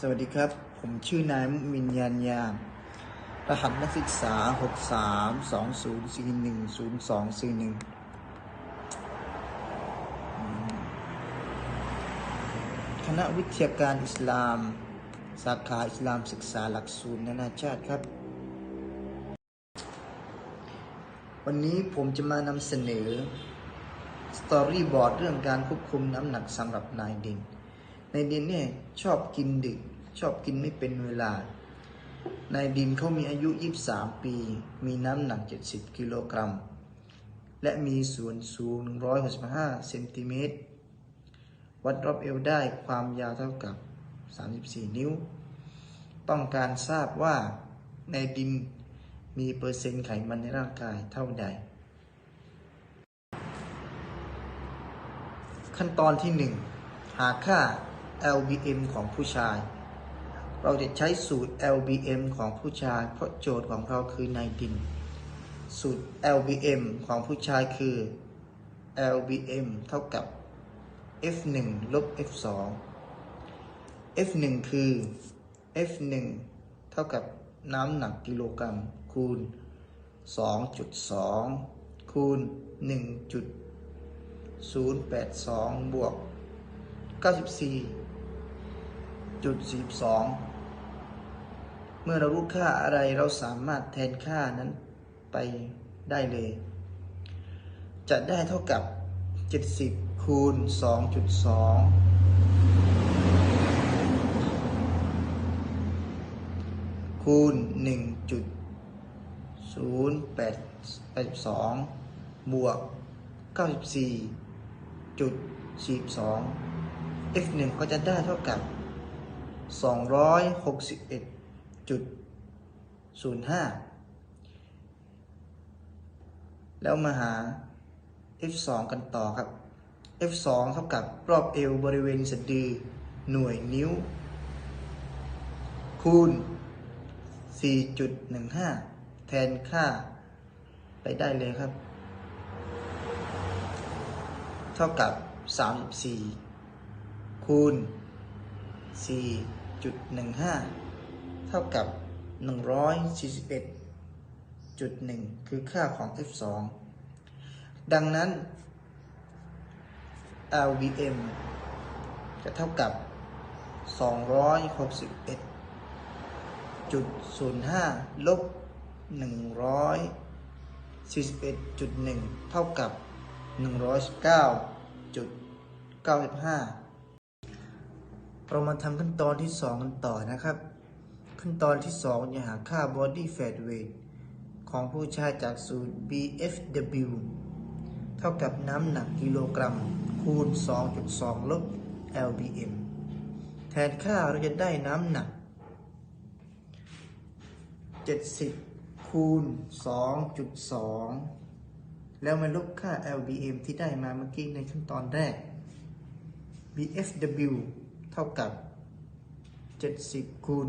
สวัสดีครับ ผมชื่อนายมุมินยานยามรหัสนักศึกษา 6 3 2 0 4 1 0 2 4 1 คณะวิทยาการอิสลาม สาขาอิสลามศึกษาหลักสูตรนานาชาติครับ วันนี้ผมจะมานำเสนอ สตอรี่บอร์ดเรื่องการควบคุมน้ำหนักสำหรับนายดิ นนดินเนี่ยชอบกินดึก ชอบกินไม่เป็นเวลา ในดินเขามีอายุ 23 ปี มีน้ำหนัก 70 กิโลกรัม และมีส่วนสูง 165 เซนติเมตร วัดรอบเอวได้ความยาวเท่ากับ 34 นิ้ว ต้องการทราบว่าในดินมีเปอร์เซ็นต์ไขมันในร่างกายเท่าใด ขั้นตอนที่ 1 หาค่า LBM ของผู้ชาย เราจะใช้สูตร LBM ของผู้ชาย เพราะโจทย์ของเราคือในดิน สูตร LBM ของผู้ชายคือ LBM เท่ากับ F1 ลบ F2 F1 คือ F1 เท่ากับน้ำหนักกิโลกรัมคูณ 2.2 คูณ 1.082 บวก 94.42เมื่อเรารู้ค่าอะไรเราสามารถแทนค่านั้นไปได้เลย จะได้เท่ากับ 70 คูณ 2.2 คูณ 1.082 บวก 94.42 f1 ก็จะได้เท่ากับ 261.05 แล้วมาหา f2 กันต่อครับ f2 เท่ากับรอบเอวบริเวณสะดือหน่วยนิ้ว คูณ 4.15 แทนค่าไปได้เลยครับ เท่ากับ 34 คูณ 4.15 เท่ากับ 141.1 คือค่าของ f2 ดังนั้น LVM จะเท่ากับ 261.05 ลบ 141.1 เท่ากับ 119.95 เรามาทำขั้นตอนที่ 2 กันต่อนะครับ ขั้นตอนที่2จะหาค่า body fat weight ของผู้ชายจากสูตร BFW เท่ากับน้ำหนักกิโลกรัม คูณ 2.2 ลบ LBM แทนค่าเราจะได้น้ำหนัก 70 คูณ 2.2 แล้วมาลบค่า LBM ที่ได้มาเมื่อกี้ในขั้นตอนแรก BFW ท่ากับ 70คูณ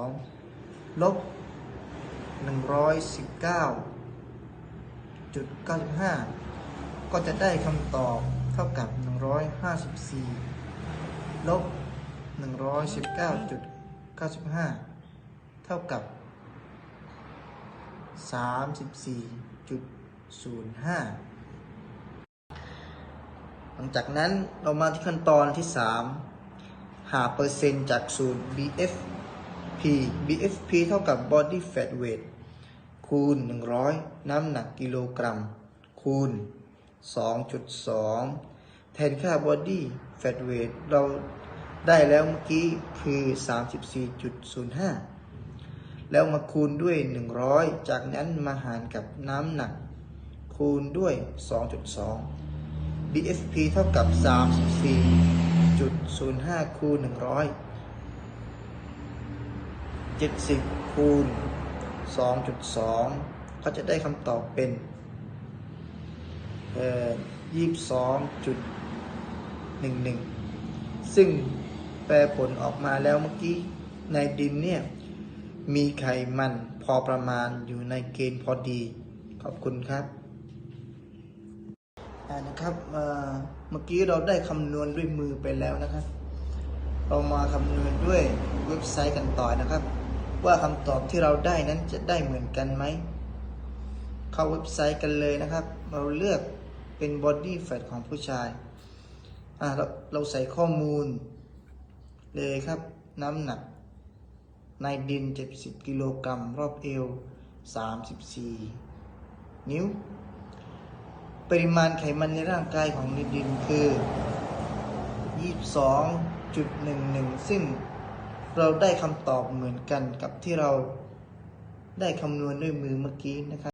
2.2 ลบ 119.95 ก็จะได้คำตอบเท่ากับ 154 ลบ 119.95 เท่ากับ 34.05 ลังจากนั้นเรามาที่ขั้นตอนที่ 3 หาเปอร์เซ็นต์จากสูตร BFP BFP เท่ากับ body fat weight คูณ 100 น้ำหนักกิโลกรัม คูณ 2.2 แทนค่า body fat weight เราได้แล้วเมื่อกี้คือ 34.05 แล้วมาคูณด้วย 100 จากนั้นมาหารกับน้ำหนัก คูณด้วย 2.2 BFP เท่ากับ 34.05 คูณ 100 70 คูณ 2.2 ก็จะได้คำตอบเป็นเอ่อ22.11 ซึ่งแปลผลออกมาแล้วเมื่อกี้ ในดินเนี่ย มีไขมันพอประมาณอยู่ในเกณฑ์พอดี ขอบคุณครับ นะครับเมื่อกี้เราได้คำนวณด้วยมือไปแล้วนะครับ เรามาคำนวณด้วยเว็บไซต์กันต่อนะครับ ว่าคำตอบที่เราได้นั้นจะได้เหมือนกันไหมเข้าเว็บไซต์กันเลยนะครับ เราเลือกเป็น body fat ของผู้ชายอ่าเราเราใส่ข้อมูล เลยครับ น้ำหนัก ในดิน 70 กิโลกรัมรอบเอว 34 นิ้ว ปริมาณไขมันในร่างกายของในดินคือ 22.11 ซึ่งเราได้คำตอบเหมือนกันกับที่เราได้คำนวณด้วยมือเมื่อกี้นะครับ